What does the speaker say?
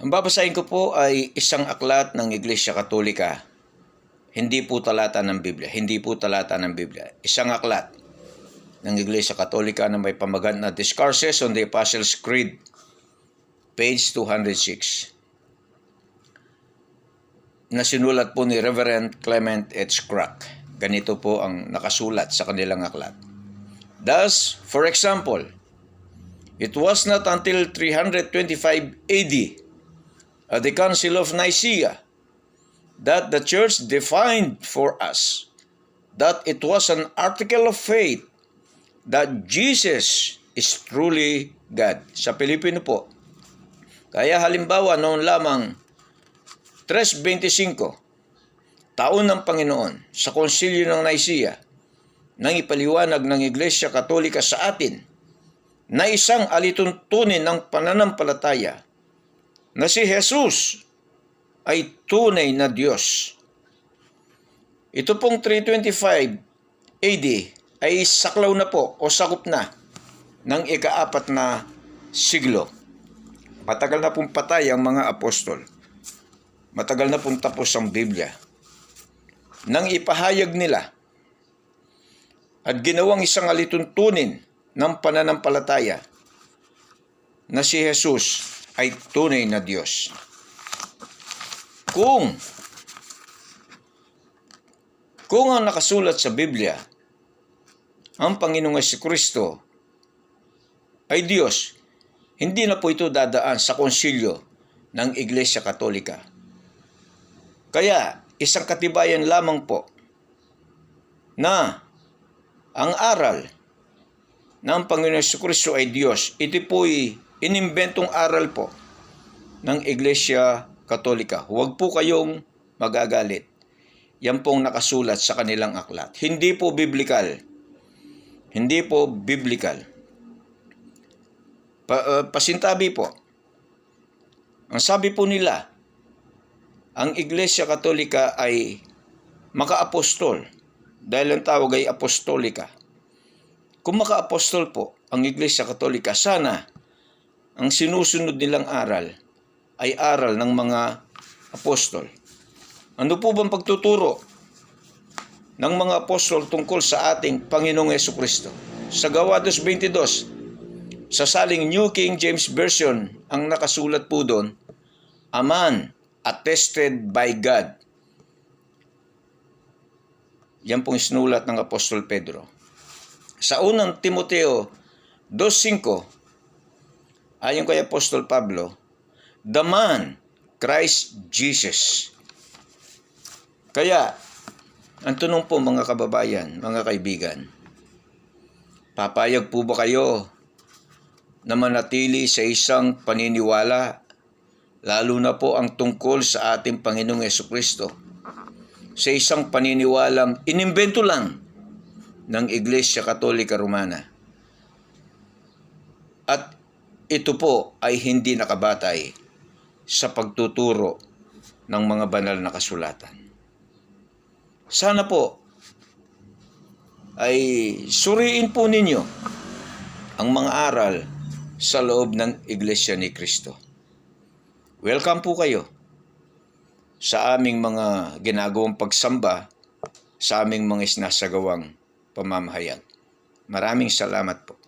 Ang babasahin ko po ay isang aklat ng Iglesia Katolika. Hindi po talata ng Biblia. Hindi po talata ng Biblia. Isang aklat ng Iglesia Katolika na may pamagat na Discourses on the Apostles' Creed, page 206 na sinulat po ni Reverend Clement H. Crack. Ganito po ang nakasulat sa kanilang aklat. Thus, for example, it was not until 325 AD at the Council of Nicaea that the Church defined for us that it was an article of faith that Jesus is truly God. Sa Pilipino po. Kaya halimbawa noon lamang 3.25 Taon ng Panginoon sa Konsilyo ng Nicaea nang ipaliwanag ng Iglesia Katolika sa atin na isang alituntunin ng pananampalataya na si Jesus ay tunay na Diyos. Ito pong 325 AD ay saklaw na po o sakop na ng ikaapat na siglo. Matagal na pong patay ang mga apostol. Matagal na pong tapos ang Biblia. Nang ipahayag nila at ginawang isang alituntunin ng pananampalataya na si Jesus ay tunay na Diyos. Kung kung ang nakasulat sa Biblia ang Panginoong Kristo ay Diyos, hindi na po ito dadaan sa konsilyo ng Iglesia Katolika. Kaya, isang katibayan lamang po na ang aral ng Panginoon Kristo ay Diyos. Ito po'y inimbentong aral po ng Iglesia Katolika. Huwag po kayong magagalit. Yan pong nakasulat sa kanilang aklat. Hindi po biblical. Hindi po biblical. Pa, uh, pasintabi po. Ang sabi po nila, ang Iglesia Katolika ay maka-apostol dahil ang tawag ay apostolika. Kung maka-apostol po ang Iglesia Katolika, sana ang sinusunod nilang aral ay aral ng mga apostol. Ano po bang pagtuturo ng mga apostol tungkol sa ating Panginoong Yeso Kristo? Sa Gawa 2.22, sa saling New King James Version, ang nakasulat po doon, A man attested by God. Yan pong sinulat ng Apostol Pedro. Sa unang Timoteo 2.5, ayon kay Apostol Pablo, the man, Christ Jesus. Kaya, ang tanong po mga kababayan, mga kaibigan, papayag po ba kayo na manatili sa isang paniniwala, lalo na po ang tungkol sa ating Panginoong Yeso Kristo, sa isang paniniwalang inimbento lang ng Iglesia Katolika Romana. At ito po ay hindi nakabatay sa pagtuturo ng mga banal na kasulatan. Sana po ay suriin po ninyo ang mga aral sa loob ng Iglesia ni Kristo. Welcome po kayo sa aming mga ginagawang pagsamba sa aming mga isnasagawang pamamahayag. Maraming salamat po.